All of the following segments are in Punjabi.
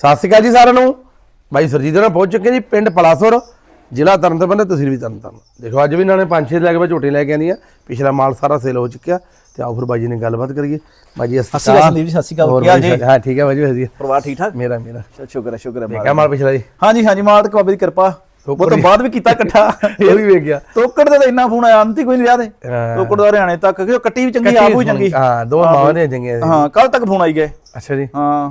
ਸਤਿ ਸ਼੍ਰੀ ਅਕਾਲ ਜੀ ਸਾਰਿਆਂ ਨੂੰ। ਬਾਈ ਸਰਜੀਤ ਨਾਲ ਪਹੁੰਚ ਚੁੱਕੇ ਜੀ ਪਿੰਡ ਪਲਾਸੁਰ ਜ਼ਿਲ੍ਹਾ ਤਰਨਤਾਰਨ ਤੇ ਤਹਿਸੀਲ ਵੀ ਤਰਨਤਾਰਨ। ਦੇਖੋ ਅੱਜ ਵੀ ਇਹਨਾਂ ਨੇ ਪੰਜ ਛੇ ਲੈ ਕੇ ਝੋਟੇ ਲੈ ਕੇ ਆਂਦੀਆਂ ਪਿਛਲਾ ਮਾਲ ਸਾਰਾ ਸੇਲ ਹੋ ਚੁੱਕਿਆ ਤੇ ਆਓ ਫਿਰ ਬਾਈ ਜੀ ਨੇ ਗੱਲਬਾਤ ਕਰੀਏ। ਬਾਈ ਜੀ ਸਤਿ ਸ਼੍ਰੀ ਅਕਾਲ ਸੰਦੀਪ ਜੀ, ਸਤਿ ਸ਼੍ਰੀ ਅਕਾਲ। ਕੀ ਹਾਲ ਜੀ? ਹਾਂ ਠੀਕ ਹੈ ਬਾਈ ਜੀ ਵਧੀਆ। ਪਰਿਵਾਰ ਠੀਕ ਠਾਕ? ਮੇਰਾ ਮੇਰਾ। ਸ਼ੁਕਰ ਹੈ ਸ਼ੁਕਰ ਹੈ ਦੇਖਿਆ ਮਾਲ ਪਿਛਲਾ ਜੀ? ਹਾਂਜੀ ਹਾਂਜੀ ਮਾਲਕ ਬਾਬੇ ਦੀ ਕਿਰਪਾ। ਉਹ ਤੋਂ ਬਾਅਦ ਵੀ ਕੀਤਾ ਇਕੱਠਾ। ਇਹ ਵੀ ਵੇਖ ਗਿਆ ਤੋਕੜ ਦਾ ਤਾਂ ਇੰਨਾ ਫੋਨ ਆਇਆ ਅੰਤੀ ਕੋਈ ਨਹੀਂ ਰਿਹਾ ਤੇ। ਹਾਂ। ਤੋਕੜ ਦਾ ਹਰਿਆਣੇ ਤੱਕ ਕਿ ਕੱਟੀ ਵੀ ਚੰਗੀ ਆਪ ਵੀ ਚੰਗੀ। ਹਾਂ ਦੋ ਮਾਵਾਂ ਨੇ ਚੰਗੀਆਂ। ਹਾਂ ਕੱਲ ਤੱਕ ਫੋਨ ਆਈ ਗਏ। ਅੱਛਾ ਜੀ। ਹਾਂ।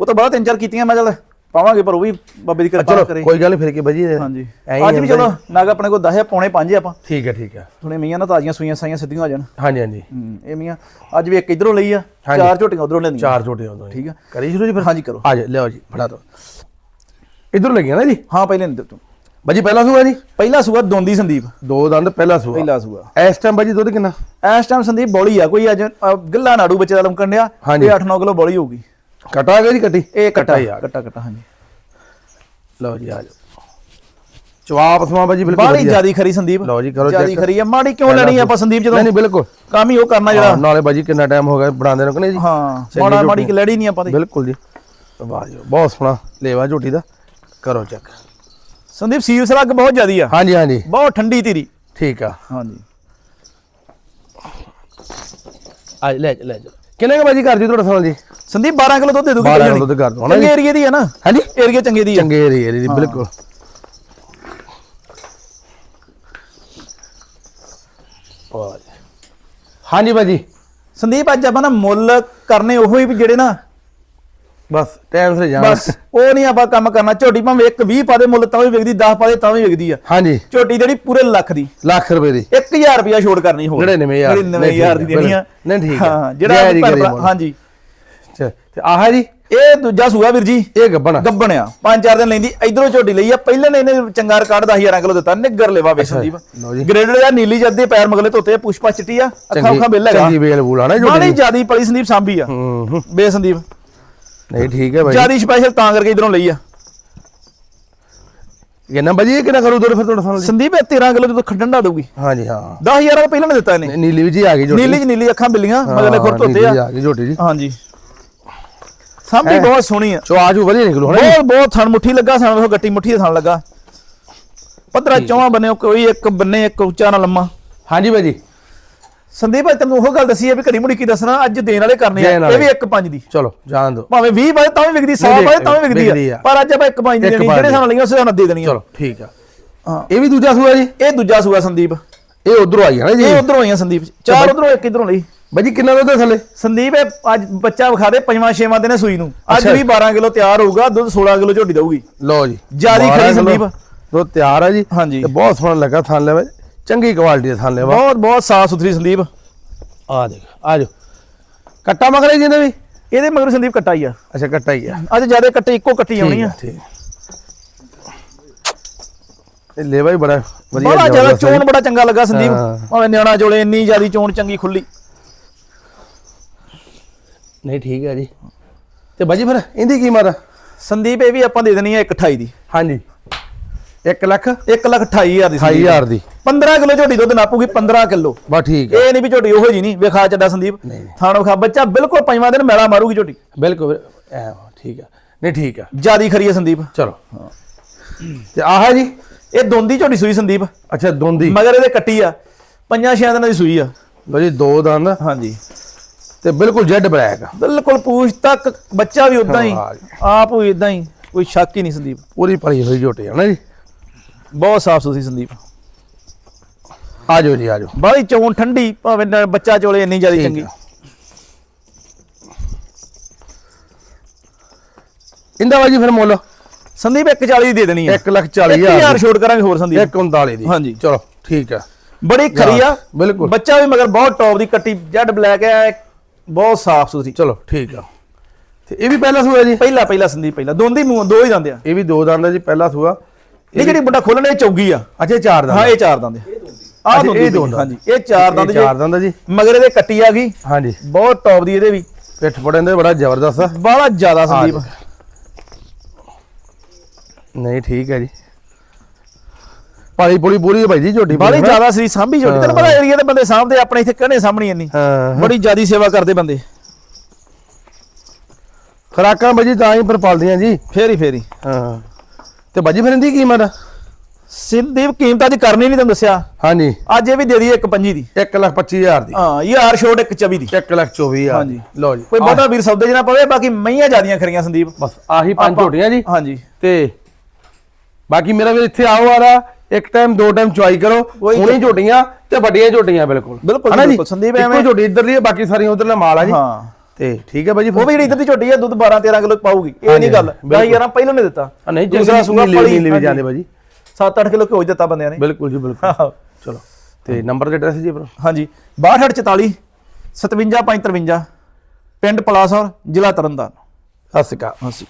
ਉਹ ਤੋਂ ਬਾਅਦ ਤਿੰਨ ਚਾਰ ਕੀਤੀਆਂ ਮੈਂ ਚੱਲ ਪਾਵਾਂਗੇ ਪਰ ਉਹ ਵੀ ਬਾਬੇ ਦੀ ਕਿਰਪਾ ਚਲੋ ਕਰੇ। ਕੋਈ ਗੱਲ ਨਹੀਂ ਫਿਰ ਕੇ ਬਾਈ ਜੀ ਹਾਂਜੀ ਹੀ ਅੱਜ ਵੀ ਚਲੋ ਨਾਗ ਆਪਣੇ ਕੋਲ 10 ਪੌਣੇ 5 ਆਪਾਂ। ਠੀਕ ਹੈ ਠੀਕ ਹੈ। ਥੋੜੇ ਮੀਆਂ ਨਾ ਤਾਜ਼ੀਆਂ ਸੂਈਆਂ ਸਾਈਆਂ ਸਿੱਧੀਆਂ ਆ ਜਾਣ। ਹਾਂਜੀ ਹਾਂਜੀ। ਹੂੰ, ਇਹ ਮੀਆਂ ਅੱਜ ਵੀ ਇੱਕ ਇਧਰੋਂ ਲਈ ਆ। ਚਾਰ ਝੋਟੀਆਂ ਉਧਰੋਂ ਲੈਂਦੀਆਂ। ਚਾਰ ਝੋਟੇ ਆਉਂਦੇ ਠੀਕ ਆ। ਕਰੀ ਸ਼ੁਰੂ ਜੀ ਫਿਰ? ਹਾਂਜੀ ਕਰੋ। ਆ ਜਾ ਲਿਆਓ ਜੀ ਫੜਾ ਦੋ ਇਧਰ ਲੱਗਿਆ ਨਾ ਜੀ? ਹਾਂ ਪਹਿਲੇ ਨਹੀਂ ਤੂੰ ਬਾਜੀ ਪਹਿਲਾ ਸੂਆ ਜੀ? ਪਹਿਲਾ ਸੂਆ ਦੋਂਦੀ ਸੰਦੀਪ। ਦੋ ਦੰਦ ਪਹਿਲਾ ਸੂਆ। ਪਹਿਲਾ ਸੂਆ। ਇਸ ਟਾਈਮ ਬਾਜੀ ਦੁੱਧ ਕਿੰਨਾ? ਇਸ ਟਾਈਮ ਸੰਦੀਪ ਬੋਲੀ ਆ ਕੋਈ ਅੱਜ ਗੱਲਾ ਨਾੜੂ ਬੱਚੇ ਦਾ ਲਮਕਣ ਡਿਆ। ਇਹ 8-9 ਕਿਲੋ ਬੋਲੀ ਹੋਊਗੀ। ਕਟਾ ਗਿਆ ਜੀ ਕੱਟੀ? ਇਹ ਕਟਾ ਹੀ ਆ ਕਟਾ ਕਟਾ ਹਾਂਜੀ। ਲਓ ਜੀ ਆ ਜਾਓ। ਜਵਾਬ ਸਮਾ ਬਾਜੀ ਬਿਲਕੁਲ ਵਧੀਆ। ਜਿਆਦੀ ਖਰੀ ਸੰਦੀਪ। ਲਓ ਜੀ, ਕਰੋ ਜਿਆਦੀ। ਖਰੀ ਆ। ਮਾੜੀ ਕਿਉਂ ਲੈਣੀ ਆ ਆਪਾਂ ਸੰਦੀਪ ਜਦੋਂ? ਨਹੀਂ ਬਿਲਕੁਲ। ਕੰਮ ਹੀ ਉਹ ਕਰਨਾ ਜਿਹੜਾ। ਨਾਲੇ ਬਾਜੀ ਕਿੰਨਾ ਟਾਈਮ ਹੋ ਗਿਆ ਬਣਾਉਂਦੇ ਨੂੰ ਕਿ ਨਹੀਂ ਜੀ? ਹਾਂ ਮਾੜਾ। ਮਾੜੀ ਕਿ ਲੈੜੀ ਨਹੀਂ ਆਪਾਂ ਦੀ। ਬਿਲਕੁਲ ਜੀ। ਵਾਹ ਜੀ ਬਹੁਤ ਸੋਹਣਾ ਲੇਵਾ ਝੋਟੀ ਦਾ। ਕਰੋ ਚੈੱਕ ਸੰਦੀਪ ਸੀਲ ਸਲੱਗ ਬਹੁਤ ਜਿਆਦੀ ਆ। ਹਾਂਜੀ ਹਾਂਜੀ। ਬਹੁਤ ਠੰਡੀ ਧੀਰੀ। ਠੀਕ ਆ। ਹਾਂਜੀ। ਆ ਲੈ ਲੈ ਜਾ। ਕਿੰਨੇ ਕ ਬਾਜੀ ਕਰਦੀ ਤੁਹਾਡਾ ਸਾਲ ਜੀ ਸੰਦੀਪ 12 ਕਿਲੋ ਦੁੱਧ ਦੇ ਦੂਗੀ 12 ਕਿਲੋ ਦੁੱਧ ਕਰ ਜੀ? ਚੰਗੇ ਏਰੀਏ ਦੀ ਆ ਨਾ? ਹਾਂਜੀ। ਏਰੀਏ ਚੰਗੇ ਦੀ ਚੰਗੇ ਏਰੀਏ ਦੀ ਬਿਲਕੁਲ। ਹਾਂਜੀ ਬਾਜੀ। ਸੰਦੀਪ ਅੱਜ ਆਪਾਂ ਨਾ ਮੁੱਲ ਕਰਨੇ ਉਹੋ ਹੀ ਵੀ ਜਿਹੜੇ ਨਾ ਬਸ ਟਾਈਮ ਸਿਰ ਜਾਣਾ। ਬਸ ਉਹ ਨਹੀਂ ਆਪਾਂ ਕੰਮ ਕਰਨਾ। ਝੋਟੀ ਭਾਵੇਂ ਇੱਕ 20 ਪਾ ਦੇ ਮੁੱਲ ਤਾਂ ਵੀ ਵਿਕਦੀ 10 ਪਾ ਦੇ ਤਾਂ ਵੀ ਵਿਕਦੀ ਆ। ਹਾਂਜੀ। ਝੋਟੀ ਜਿਹੜੀ ਪੂਰੇ ਲੱਖ ਦੀ। ਲੱਖ ਰੁਪਏ ਦੀ। 1000 ਰੁਪਿਆ ਛੋੜ ਕਰਨੀ ਹੋਰ। 99,000 99000 ਦੀ ਦੇਣੀ ਆ। ਨਹੀਂ ਠੀਕ ਹੈ ਹਾਂ ਜਿਹੜਾ। ਹਾਂਜੀ। ਤੇ ਆਹ ਜੀ? ਇਹ ਦੂਜਾ ਸੂਆ ਵੀਰ ਜੀ। ਇਹ ਗੱਬਣ ਗੱਬਣ ਆ। ਪੰਜ ਚਾਰ ਦਿਨ ਲੈਂਦੀ। ਇਧਰੋਂ ਝੋਟੀ ਲਈ ਆ। ਪਹਿਲਾਂ ਨੇ ਇਹਨੇ ਚੰਗਾ ਰਿਕਾਰਡ 10000 ਕਿਲੋ ਦਿੱਤਾ। ਨਿੱਗਰ ਲੈਵਾ ਵੇ। ਸੰਦੀਪ ਲਓ ਜੀ। ਗ੍ਰੇਡਡ ਜਾਂ ਨੀਲੀ ਜੱਦੇ ਪੈਰ ਮਗਲੇ ਧੋਤੇ ਆ, ਪੁਸ਼ਪਾ ਚਿੱਟੀ ਆ। ਅੱਖਾਂ ਅੱਖਾਂ ਬਿੱਲ ਹੈਗਾ। ਚੰਗੀ ਬੂਲ ਬਾਲੀ ਜੋੜੀ ਜਿਆਦੀ ਪਲੀ ਸੰਦੀਪ ਸਾਂਭੀ ਆ। ਹੂੰ ਹੂੰ। ਬੇ ਸੰਦੀਪ। ਨਹੀਂ ਠੀਕ ਹੈ ਬਾਈ ਜਿਆਦੀ ਸਪੈਸ਼ਲ ਤਾਂ ਕਰਕੇ ਇਧਰੋਂ ਲਈ ਆ। ਕਿੰਨਾ ਬਾਜੀ ਇਹ ਕਿੰਨਾ ਕਰੂ ਦੋਰ ਫਿਰ ਤੁਹਾਡਾ ਸਾਲ ਜੀ? ਸੰਦੀਪ ਇਹ 13 ਕਿਲੋ ਜਦੋਂ ਖੱਡਣ ਦਊਗੀ। ਹਾਂਜੀ ਹਾਂ। 10000 ਦਾ ਪਹਿਲਾਂ ਨੇ ਦਿੱਤਾ ਇਹਨੇ। ਨੀਲੀ ਵੀ ਜੀ ਆ ਗਈ ਜੋੜੀ ਨੀਲੀ ਚ ਨੀਲੀ ਅੱਖਾਂ ਬਿੱਲੀਆਂ ਮਗਲੇ ਖੁਰ ਧੋਤੇ ਆ। ਆ ਗਈ ਜੋਟੀ ਜੀ। ਹਾਂਜੀ। ਸਾਂਭੀ ਬਹੁਤ ਸੋਹਣੀ ਆ। ਚੋ ਆਜੂ ਵਧੀਆ ਨਿਕਲੂ ਹਣਾ ਬਹੁਤ ਬਹੁਤ ਥਣ ਮੁੱਠੀ ਲੱਗਾ ਥਣ ਉਹ ਗੱਟੀ ਮੁੱਠੀ ਦੇ ਥਣ ਲੱਗਾ। ਪੱਧਰਾ ਚੌਵਾਂ ਬੰਨੇ ਕੋਈ ਇੱਕ ਬੰਨੇ ਇੱਕ ਉੱਚਾ ਨਾ ਲੰਮਾ। ਹਾਂਜੀ ਬਾਜੀ ਸੰਦੀਪ ਅੱਜ ਤੈਨੂੰ ਉਹ ਗੱਲ ਦੱਸੀ ਹੈ ਵੀ ਘੜੀ ਮੁੜੀ ਕੀ ਦੱਸਣਾ ਅੱਜ ਦੇਣ ਵਾਲੇ ਕਰਨੇ ਆ। ਇਹ ਵੀ ਇੱਕ ਪੰਜ ਦੀ। ਚਲੋ ਜਾਣ ਦੋ ਭਾਵੇਂ 20 ਵਜੇ ਤਾਂ ਵੀ ਵਿਕਦੀ 100 ਨਹੀਂ, ਵਜੇ ਤਾਂ ਵੀ ਵਿਕਦੀ ਆ। ਆ। ਪਰ ਅੱਜ ਆਪਾਂ ਇੱਕ ਪੰਜ ਦੀ ਇੱਕ ਦੇਣੀ ਜਿਹੜੇ। ਸਾਨੂੰ ਲਈਆਂ ਉਸੇ ਸਾਨੂੰ ਦੇ ਦੇਣੀ ਆ ਚਲੋ ਠੀਕ ਆ। ਹਾਂ। ਇਹ ਵੀ ਦੂਜਾ ਸੂਆ ਜੀ? ਇਹ ਦੂਜਾ ਸੂਆ ਸੰਦੀਪ। ਇਹ ਉਧਰੋਂ ਆਈ ਹੈ ਨਾ ਜੀ। ਇਹ ਉਧਰੋਂ ਆਈਆਂ ਸੰਦੀਪ। ਚਾਰ ਉਧਰੋਂ ਇੱਕ ਇਧਰੋਂ ਲਈ। ਬਾਜੀ ਕਿੰਨਾ ਦੁੱਧ ਥੱਲੇ? ਸੰਦੀਪ ਅੱਜ ਬੱਚਾ ਵਿਖਾ ਦੇ ਪੰਜਵਾਂ ਛੇਵਾਂ ਦਿਨ ਸੂਈ ਨੂੰ। ਅੱਜ। ਵੀ 12 ਕਿਲੋ ਤਿਆਰ ਹੋਊਗਾ ਦੁੱਧ 16 ਕਿਲੋ ਝੋਟੀ ਦਊਗੀ। ਲਓ ਜੀ। ਜਿਆਦੀ 12 ਖਰੀ ਸੰਦੀਪ। ਦੁੱਧ ਤਿਆਰ ਹੈ ਜੀ। ਹਾਂਜੀ। ਤੇ ਬਹੁਤ ਸੋਹਣਾ ਲੱਗਾ ਥਾਂ ਲੈਵਾ ਚੰਗੀ ਕੁਆਲਿਟੀ ਦਾ ਥਾਂ ਲੈਵਾ ਬਹੁਤ ਬਹੁਤ ਸਾਫ਼ ਸੁਥਰੀ ਸੰਦੀਪ। ਆ ਦੇਖ ਆ ਜਾ ਕੱਟਾ ਮਗਰੇ ਜਿੰਦੇ ਵੀ? ਇਹਦੇ ਮਗਰ ਸੰਦੀਪ ਕੱਟਾ ਹੀ ਆ। ਅੱਛਾ ਕੱਟਾ ਹੀ ਆ। ਅੱਜ ਜ਼ਿਆਦਾ ਕੱਟੇ ਇੱਕੋ ਕੱਟੀ ਆਉਣੀ ਆ। ਠੀਕ ਇਹ ਲੈਵਾ ਹੀ ਬੜਾ ਵਧੀਆ ਬੜਾ ਜ਼ਿਆਦਾ ਚੋਣ ਬੜਾ ਚੰਗਾ ਲੱਗਾ ਸੰਦੀਪ। ਭਾਵੇਂ ਨਿਆਣਾ ਜੋਲੇ ਇੰਨੀ ਜਿਆਦੀ ਚੋਣ ਚੰਗੀ ਖੁੱਲੀ। ਨਹੀਂ ਠੀਕ ਹੈ ਜੀ। ਤੇ ਬਾਜੀ ਫਿਰ ਇਹਦੀ ਕੀਮਤ ਆ? ਸੰਦੀਪ ਇਹ ਵੀ ਆਪਾਂ ਦੇ ਦੇਣੀ ਆ 128 ਦੀ। ਹਾਂਜੀ। 1 ਲੱਖ? 1 ਲੱਖ 28000 ਦੀ ਸੰਦੀਪ। 28000 ਦੀ। 15 ਕਿਲੋ ਝੋਟੀ ਦੁੱਧ ਨਾਪੂਗੀ 15 ਕਿਲੋ। ਬਸ ਠੀਕ ਹੈ ਇਹ ਨਹੀਂ ਵੀ ਝੋਟੀ ਉਹੋ ਜੀ ਨਹੀਂ। ਵੇਖਾ ਚੱਡਾ ਸੰਦੀਪ। ਥਾਣੋ ਖਾ ਬੱਚਾ ਬਿਲਕੁਲ ਪੰਜਵਾਂ ਦਿਨ ਮੈਲਾ ਮਾਰੂਗੀ ਝੋਟੀ। ਬਿਲਕੁਲ। ਐ ਠੀਕ ਹੈ ਨਹੀਂ ਠੀਕ ਹੈ ਜਿਆਦੀ ਖਰੀ ਹੈ ਸੰਦੀਪ। ਚਲੋ। ਤੇ ਆਹ ਜੀ? ਇਹ ਦੋਂਦੀ ਝੋਟੀ ਸੂਈ ਸੰਦੀਪ। ਅੱਛਾ ਦੋਂਦੀ। ਮਗਰ ਇਹਦੇ ਕੱਟੀ ਆ। ਪੰਜਾਂ ਛਿਆਂ ਦਿਨਾਂ ਦੀ ਸੂਈ ਆ। ਲਓ ਜੀ ਦੋ ਦੰਦ। ਹਾਂਜੀ। ਤੇ ਬਿਲਕੁਲ ਜੈਡ ਬਲੈਕ ਬਿਲਕੁਲ ਪੂਛ ਤੱਕ। ਬੱਚਾ ਵੀ ਉਦਾਂ ਹੀ। ਹਾਂ। ਆਪ ਵੀ ਇਦਾਂ ਹੀ। ਕੋਈ ਸ਼ੱਕ ਹੀ ਨਹੀਂ ਸੰਦੀਪ। ਪੂਰੀ ਭਰੀ ਹੋਈ ਝੋਟੀ ਹੈ ਨਾ ਜੀ। ਬਹੁਤ ਸਾਫ਼ ਸੁਥਰੀ ਸੰਦੀਪ। ਆ ਜਾਓ ਜੀ ਆ ਜਾਓ ਬਾਹਲੀ ਚੋਣ ਠੰਡੀ ਭਾਵੇਂ ਨਾ ਬੱਚਾ ਚੋਲੇ ਇੰਨੀ ਜਿਆਦੀ ਚੰਗੀ। ਆ। ਇੰਦਾ ਬਾਜੀ ਫਿਰ ਮੁੱਲ? ਸੰਦੀਪ 140 ਦੀ ਦੇ ਦੇਣੀ ਆ। 1 ਲੱਖ 40 1000 ਹਜ਼ਾਰ ਛੋੜ ਕਰਾਂਗੇ ਹੋਰ ਸੰਦੀਪ। 139 ਦੀ। ਹਾਂਜੀ। ਚਲੋ ਠੀਕ ਹੈ ਬੜੀ ਖਰੀ ਆ। ਬਿਲਕੁਲ। ਬੱਚਾ ਵੀ ਮਗਰ ਬਹੁਤ ਟੌਪ ਦੀ ਕੱਟੀ ਜੈਡ ਬਲੈਕ ਹੈ ਬਹੁਤ ਸਾਫ਼ ਸੁਥਰੀ। ਚਲੋ ਠੀਕ ਆ। ਤੇ ਇਹ ਵੀ ਪਹਿਲਾ ਸੂਆ ਜੀ? ਪਹਿਲਾ ਪਹਿਲਾ ਸੰਦੀਪ ਪਹਿਲਾ। ਦੋਂਦੀ ਮੂੰਹ ਦੋ ਹੀ ਦੰਦੇ ਆ। ਇਹ ਵੀ ਦੋ ਦੰਦ ਆ ਜੀ ਪਹਿਲਾ ਸੂਆ। ਇਹ ਜਿਹੜੀ ਮੁੰਡਾ ਖੋਲਣੇ ਚੌਗੀ ਆ। ਅੱਛਾ ਇਹ ਚਾਰ ਦੰਦ ਹਾਂ ਇਹ ਚਾਰ ਦੰਦੇ ਆਹ ਇਹ ਦੋ। ਹਾਂਜੀ ਇਹ ਚਾਰ ਦੰਦ ਜੇ ਚਾਰ ਦੰਦ ਆ ਜੀ। ਮਗਰ ਇਹਦੇ ਕੱਟੀ ਆ ਗਈ। ਹਾਂਜੀ। ਬਹੁਤ ਟੌਪ ਦੀ ਇਹਦੇ ਵੀ। ਪਿੱਠ ਫੜਨ ਦੇ ਬੜਾ ਜ਼ਬਰਦਸਤ ਆ। ਬਾਹਲਾ ਜ਼ਿਆਦਾ ਸੰਦੀਪ। ਨਹੀਂ ਠੀਕ ਹੈ ਜੀ। ਪਾਲੀ ਪੂਰੀ ਹੈ ਭਾਈ ਜੀ ਝੋਟੀ ਪੂਰੀ, ਜ਼ਿਆਦਾ ਸਰੀ ਸਾਂਭੀ ਛੋਟੀ ਤੈਨੂੰ ਪਤਾ ਏਰੀਆ ਦੇ ਬੰਦੇ ਸਾਂਭਦੇ ਆਪਣੇ ਇੱਥੇ ਕਹਨੇ ਸਾਹਮਣੀ ਇੰਨੀ। ਹਾਂ ਬੜੀ ਜ਼ਿਆਦੀ ਸੇਵਾ ਕਰਦੇ ਬੰਦੇ। ਖਰਾਕਾਂ ਬਾਜੀ ਤਾਂ ਹੀ ਪਰ ਪਲਦੀਆਂ ਜੀ। ਫੇਰੀ ਫੇਰੀ ਹਾਂ। ਤੇ ਬਾਜੀ ਫਿਰ ਇਹਦੀ ਕੀਮਤ ਸੰਦੀਪ ਕੀਮਤ ਅੱਜ ਕਰਨੀ ਨਹੀਂ ਤੈਨੂੰ ਦੱਸਿਆ। ਹਾਂਜੀ। ਅੱਜ ਇਹ ਵੀ ਦੇ ਦਈਏ ਇੱਕ ਪੰਜੀ ਦੀ। 1 ਲੱਖ 25000 ਦੀ। ਹਾਂ ਯਾਰ ਛੋਟ ਇੱਕ 24 ਦੀ। 1 ਲੱਖ 24000 ਹਾਂਜੀ। ਲਓ ਜੀ। ਕੋਈ ਬਹੁਤਾ ਵੀਰ ਸੌਦੇ 'ਚ ਨਾ ਪਵੇ ਬਾਕੀ ਮਈਆਂ ਜਿਆਦੀਆਂ ਖਰੀਆਂ ਸੰਦੀਪ। ਬਸ ਆਹੀ ਪੰਜ ਝੋਟੀਆਂ ਜੀ। ਹਾਂਜੀ। ਤੇ ਬਾਕੀ ਮੇਰਾ ਵੀ ਇੱਥੇ ਆਓ ਆਰਾ ਇੱਕ ਟਾਈਮ ਦੋ ਟਾਈਮ ਚੁਆਈ ਕਰੋ। ਹੁਣੀ ਝੋਟੀਆਂ ਤੇ ਵੱਡੀਆਂ ਝੋਟੀਆਂ ਬਿਲਕੁਲ। ਬਿਲਕੁਲ, ਸੰਦੀਪ ਇੱਕੋ ਐਵੇਂ- ਝੋਟੀ ਇੱਧਰ ਦੀ ਬਾਕੀ ਸਾਰੀਆਂ ਉਧਰਲਾ ਮਾਲ ਆ ਜੀ। ਹਾਂ। ਤੇ ਠੀਕ ਹੈ ਬਾਜੀ ਉਹ ਵੀ ਜਿਹੜੀ ਇੱਧਰ ਦੀ ਝੋਟੀ ਆ ਦੁੱਧ 12 13 ਕਿਲੋ ਪਾਊਗੀ। ਇਹ ਨਹੀਂ ਗੱਲ 10 11 ਪਹਿਲਾਂ ਨਹੀਂ ਦਿੱਤਾ। ਨਹੀਂ ਦੂਸਰਾ ਸੂਗਾ ਪਲੀ। ਨੀਲੀ ਵੀ ਜਾਂਦੇ ਬਾਜੀ 7-8 ਕਿਲੋ ਘਿਓ ਦਿੱਤਾ ਬੰਦਿਆਂ ਨੇ। ਬਿਲਕੁਲ ਜੀ ਬਿਲਕੁਲ। ਚਲੋ ਤੇ ਨੰਬਰ ਤੇ ਐਡਰੈਸ ਜੀ ਆਪਣਾ? ਹਾਂਜੀ। 6244 57553 ਪਿੰਡ ਪਲਾਸੌਰ ਜ਼ਿਲ੍ਹਾ ਤਰਨਤਾਰਨ। ਸਤਿ ਸ਼੍ਰੀ ਅਕਾਲ। ਹਾਂਜੀ